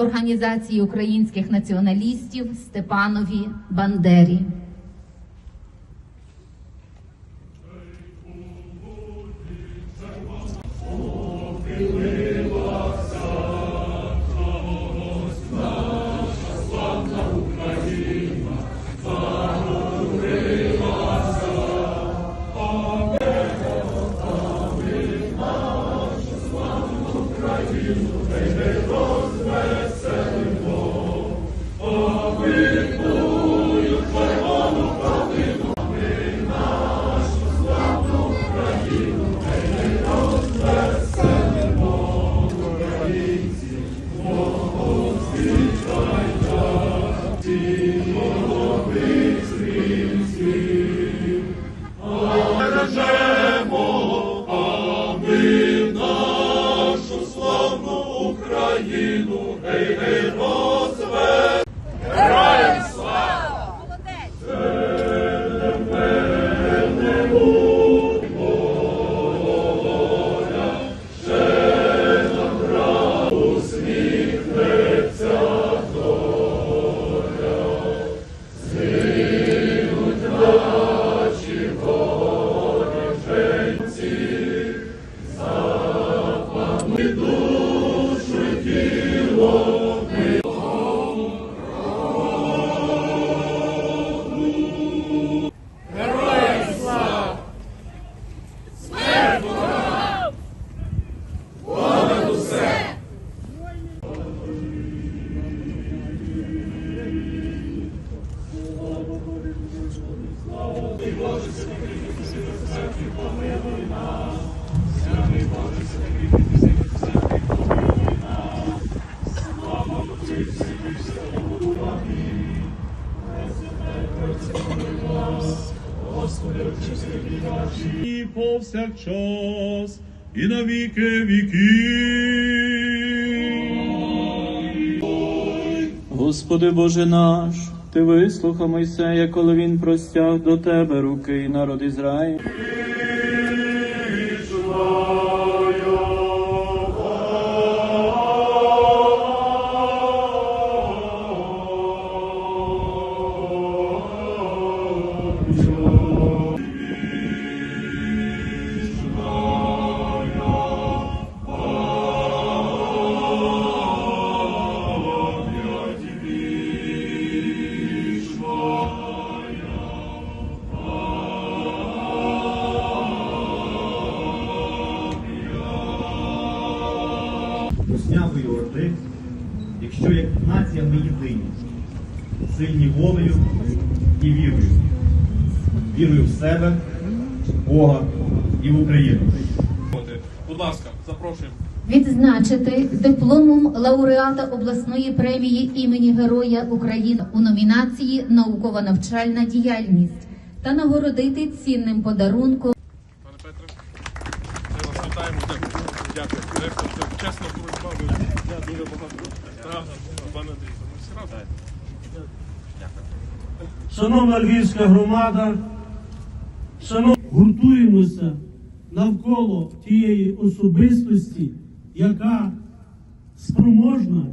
Організації українських націоналістів Степанові Бандері. І повсякчас, і на віки віків. Господи Боже наш, Ти вислухай Мойсея, коли він простяг до Тебе руки, народ Ізраїль. Сильні волею і вірою, вірою в себе, в Бога і в Україну. Будь ласка, запрошуємо. Відзначити дипломом лауреата обласної премії імені Героя України у номінації Наукова-навчальна діяльність та нагородити цінним подарунком. Пане Петре, ми вас вітаємо. Дякую. Дякую. Дякую. Чесно, боротьба. Я дуже багато. Пане Андрій, ми всі разом. Шановна львівська громада, шановні, гуртуємося навколо тієї особистості, яка спроможна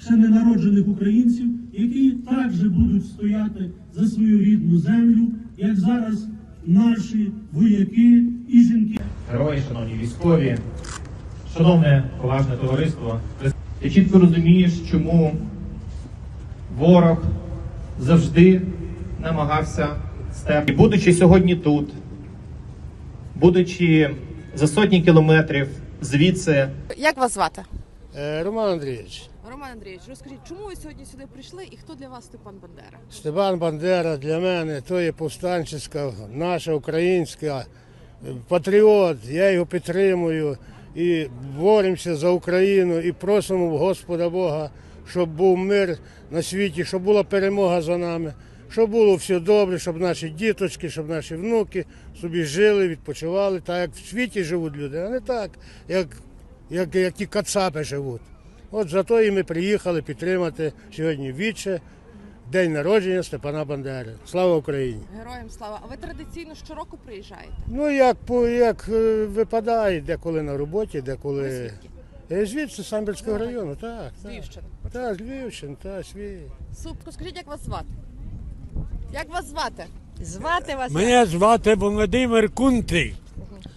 ще ненароджених українців, які також будуть стояти за свою рідну землю, як зараз наші вояки і жінки. Герої, шановні військові, шановне поважне товариство, ти чітко розумієш, чому ворог завжди намагався степ. І будучи сьогодні тут, будучи за сотні кілометрів звідси, Як вас звати? Е, Роман Андрійович, Роман Андрійович, розкажіть, чому ви сьогодні сюди прийшли і хто для вас Степан Бандера? Степан Бандера для мене то є повстанчиська, наша українська е, патріот. Я його підтримую і боремося за Україну і просимо в Господа Бога, щоб був мир на світі, щоб була перемога за нами, щоб було все добре, щоб наші діточки, щоб наші внуки собі жили, відпочивали, так як в світі живуть люди, а не так, як, як, як ті кацапи живуть. От зато і ми приїхали підтримати сьогодні віче, день народження Степана Бандери. Слава Україні! Героям слава! А ви традиційно щороку приїжджаєте? Ну як як е, випадає, деколи на роботі, Ви деколи звідки? Я звідси Самбірського району, так. З Так, Львівщини. так з Львівщини, так, свій. Супко, скажіть, як вас звати? Як вас звати? Звати вас Мене звати Володимир Кунтрий.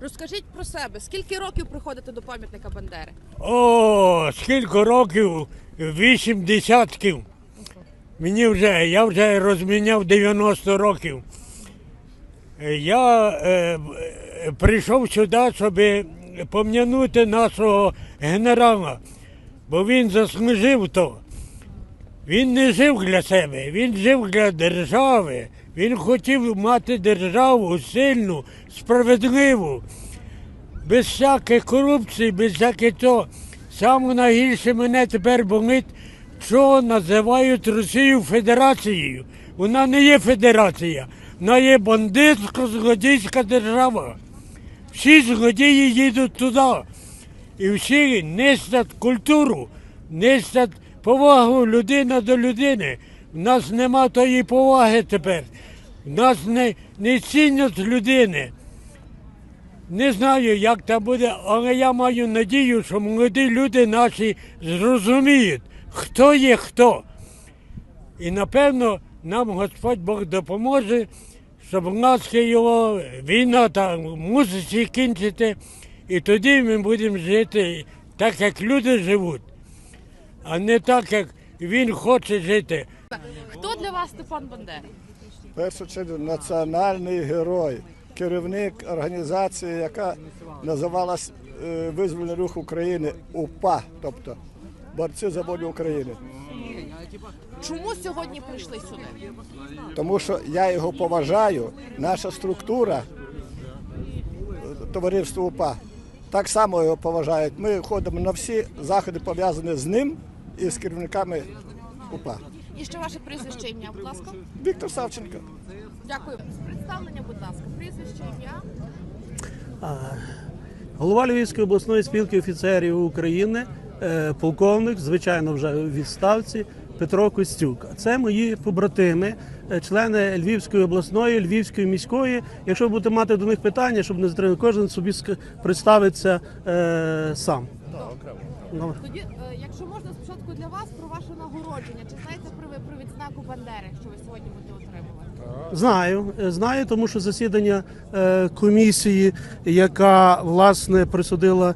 Розкажіть про себе. Скільки років приходите до пам'ятника Бандери? О, скільки років? Вісім десятків. Мені вже, я вже розміняв 90 років. Е, Я е, е, прийшов сюди, щоб пом'янути нашого генерала, бо він заслужив то. Він не жив для себе, він жив для держави. Він хотів мати державу сильну, справедливу без всяких корупцій, без всяких того. Саме найгірше мене тепер болить, що називають Росію Федерацією. Вона не є федерація, вона є бандитсько злодійська держава. Всі злодії їдуть туди. І всі несять культуру, несять повагу людина до людини. У нас нема тої поваги тепер. У нас не, не цінять людини. Не знаю, як це буде, але я маю надію, що молоді люди наші зрозуміють, хто є хто. І напевно нам Господь Бог допоможе, щоб ласка його війна та мусить кінчити. І тоді ми будемо жити так, як люди живуть, а не так, як він хоче жити. Хто для вас Степан Бандера? Першу чергу національний герой, керівник організації, яка називалась е, Визвольний рух України УПА, тобто борці за волю України. Чому сьогодні прийшли сюди? Тому що я його поважаю, наша структура товариства УПА так само його поважають. Ми ходимо на всі заходи пов'язані з ним і з керівниками УПА. І ще ваше прізвище ім'я, будь ласка. Віктор Савченко. Дякую. Представлення, будь ласка. Прізвище ім'я. Голова Львівської обласної спілки офіцерів України, е, полковник, звичайно, вже у відставці Петро Костюк. Це мої побратими, е, члени Львівської обласної, Львівської міської. Якщо ви будете мати до них питання, щоб не затримати, кожен собі представиться е, сам. Добре. Тоді, е, якщо можна, спочатку для вас про ваше нагородження. Чи знаєте про, ви- про відзнаку Бандери, що ви сьогодні будете отримувати? Знаю, е, знаю, тому що засідання комісії, яка власне присудила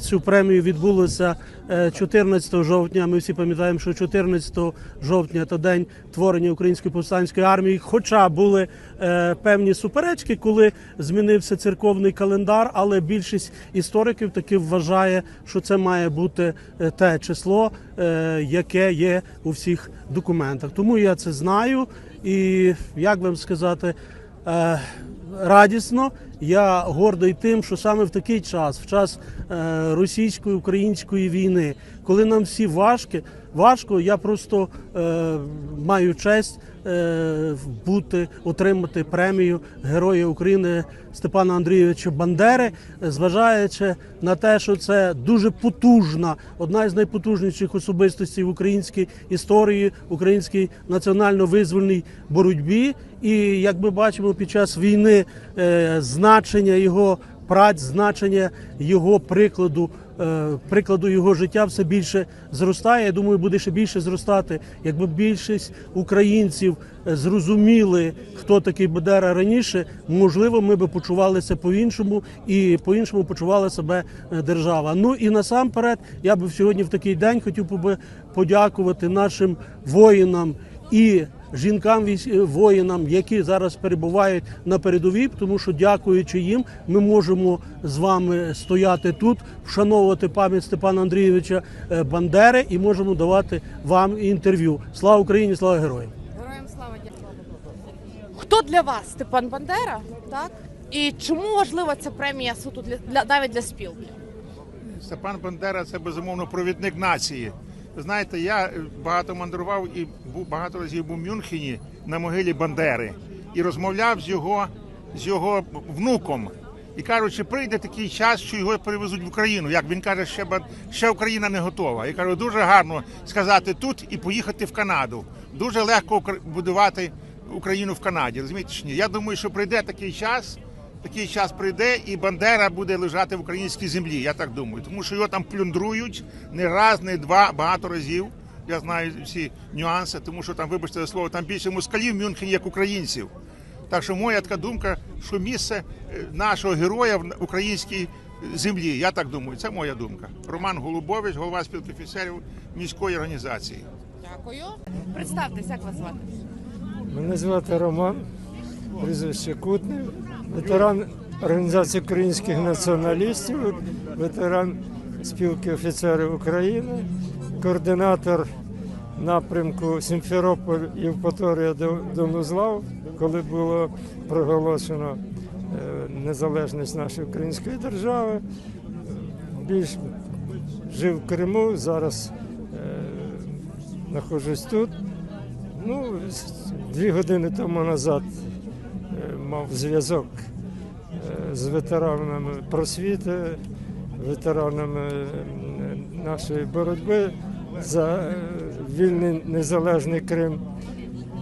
цю премію, відбулося 14 жовтня. Ми всі пам'ятаємо, що 14 жовтня то день творення української повстанської армії. Хоча були е, певні суперечки, коли змінився церковний календар, але більшість істориків таки вважає, що це має бути е, те число, е, яке є у всіх документах. Тому я це знаю. І як вам сказати, е, радісно. Я гордий тим, що саме в такий час, в час е, російсько-української війни, коли нам всі важко, важко, я просто е, маю честь е, бути, отримати премію Героя України Степана Андрійовича Бандери, зважаючи на те, що це дуже потужна, одна із найпотужніших особистостей в українській історії, українській національно-визвольній боротьбі. І як ми бачимо під час війни, е, значення його праць, значення його прикладу, прикладу його життя все більше зростає. Я думаю, буде ще більше зростати, якби більшість українців е, зрозуміли, хто такий Бандера раніше. Можливо, ми би почувалися по-іншому і по-іншому почувала себе е, держава. Ну і насамперед, я би сьогодні в такий день хотів би подякувати нашим воїнам і жінкам військ- воїнам, які зараз перебувають на передовій, тому що дякуючи їм, ми можемо з вами стояти тут, вшановувати пам'ять Степана Андрійовича е, Бандери і можемо давати вам інтерв'ю. Слава Україні, слава героям! Героям слава дякую. Хто для вас Степан Бандера? Так? І чому важлива ця премія суто для, для навіть для спілки? Степан Бандера це безумовно провідник нації. Знаєте, я багато мандрував і був багато разів був в Мюнхені на могилі Бандери і розмовляв з його, з його внуком. І кажуть, чи прийде такий час, що його перевезуть в Україну. Як він каже, ще ще Україна не готова. Я кажу, дуже гарно сказати тут і поїхати в Канаду. Дуже легко будувати Україну в Канаді. Розумієте ні? Я думаю, що прийде такий час, такий час прийде, і Бандера буде лежати в українській землі. Я так думаю, тому що його там плюндрують не раз, не два, багато разів. Я знаю всі нюанси, тому що там, вибачте за слово, там більше москалів в Мюнхені, як українців. Так що моя така думка, що місце е, нашого героя в українській землі. Я так думаю, це моя думка. Роман Голубович, голова спілки офіцерів міської організації. Дякую. Представтесь, як вас звати? Мене звати Роман, прізвище Кутний, ветеран Організації українських націоналістів, ветеран спілки офіцерів України, координатор напрямку Сімферополь Євпаторія Донузлав, коли було проголошено е, незалежність нашої української держави. Більш жив в Криму, зараз е, знаходжусь тут. Ну, дві години тому назад мав зв'язок е, з ветеранами просвіти, ветеранами нашої боротьби за е, вільний незалежний Крим.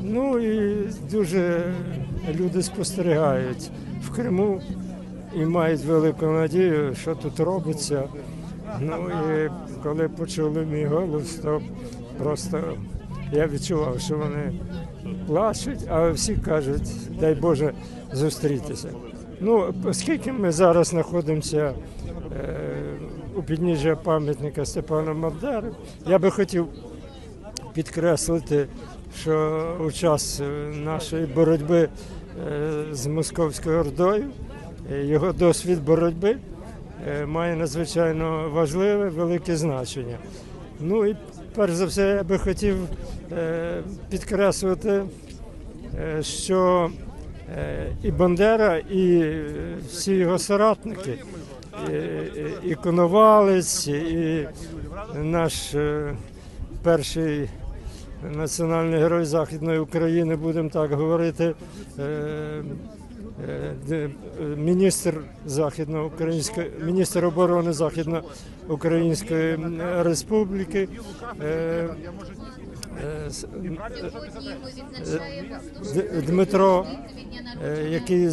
Ну і дуже люди спостерігають в Криму і мають велику надію, що тут робиться. Ну і коли почули мій голос, то просто я відчував, що вони плачуть, а всі кажуть, дай Боже зустрітися. Ну, оскільки ми зараз знаходимося е, у підніжжя пам'ятника Степана Бандери, я би хотів підкреслити, що у час нашої боротьби е, з московською ордою е, його досвід боротьби е, має надзвичайно важливе, велике значення. Ну і перш за все я би хотів е, підкреслити, е, що е, і Бандера, і всі його соратники, і, Коновалець, і наш перший національний герой Західної України, будемо так говорити. Е, е, Міністр західноукраїнської міністр оборони Західноукраїнської Республіки е, Дмитро, який